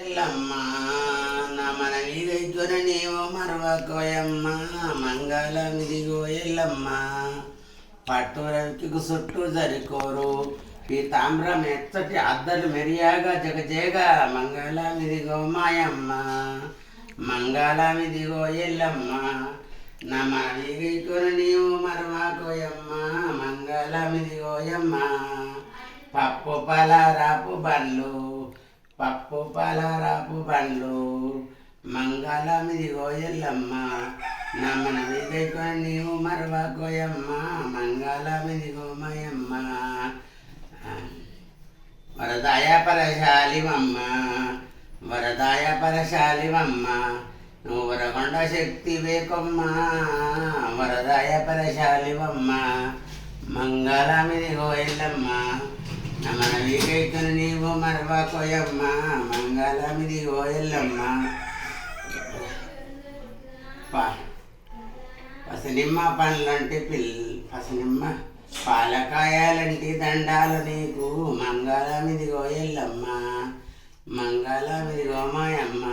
ఎల్లమ్మ నా మన నీవు మరవకోయమ్మ మంగళమిదిగో ఎల్లమ్మ. పట్టు రవికి చుట్టూ జరికోరు ఈ తామ్రం ఎచ్చటి అద్దలు మెరియాగా జగజేగా మంగళమిదిగో మాయమ్మ. మంగళమిదిగో ఎల్లమ్మ నా మన నీవు మరవాకోయమ్మ మంగళమిదిగోయమ్మ పప్పు పలారాపు బండ్లు పప్పు పలారాపు పండ్లు మంగళమిదిగో ఎల్లమ్మ నమ్మన విజయకొని నీవు మరవ గోయమ్మ మంగళమిది గోమయమ్మ వరదాయ పరశాలివమ్మ వరదాయ పరశాలివమ్మ నువ్వు వరకొండ శక్తి వేకొమ్మ వరదాయ పరశాలివమ్మ మంగళమిదిగో ఎల్లమ్మ. మన వీకైతును నీవు మరవ కోయమ్మ మంగళమిది గోయల్లమ్మ ప- పసనిమ్మ పండ్లంటే పిల్ పసనిమ్మ పాలకాయాలంటే దండాలు నీకు మంగళమిది గోయల్లమ్మ మంగళమిది గోమాయమ్మ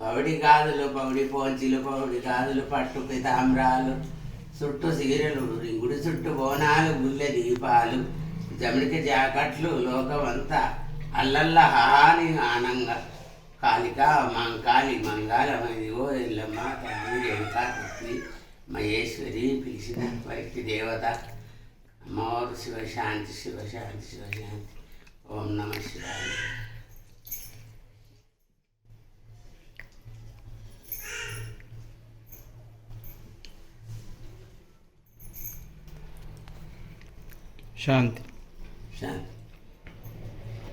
పౌడి గాజులు పౌడి పోంచిలు పౌడి గాజులు పట్టు తామ్రాలు చుట్టూ సీరలు రింగుడి చుట్టూ బోనాలు గుల్లె దీపాలు జమిడికి జాకట్లు లోకమంతా అల్లల్ల హాని ఆనంగా. కాళిక మంకాళి మంగాళమైంది ఓ ఎల్లమ్మ తల్లి మహేశ్వరి పిలిచిన వైద్య దేవత. అమ్మవారు శివశాంతి శివశాంతి శివశాంతి. ఓం నమ శివాయ. శాంతి. శాంతి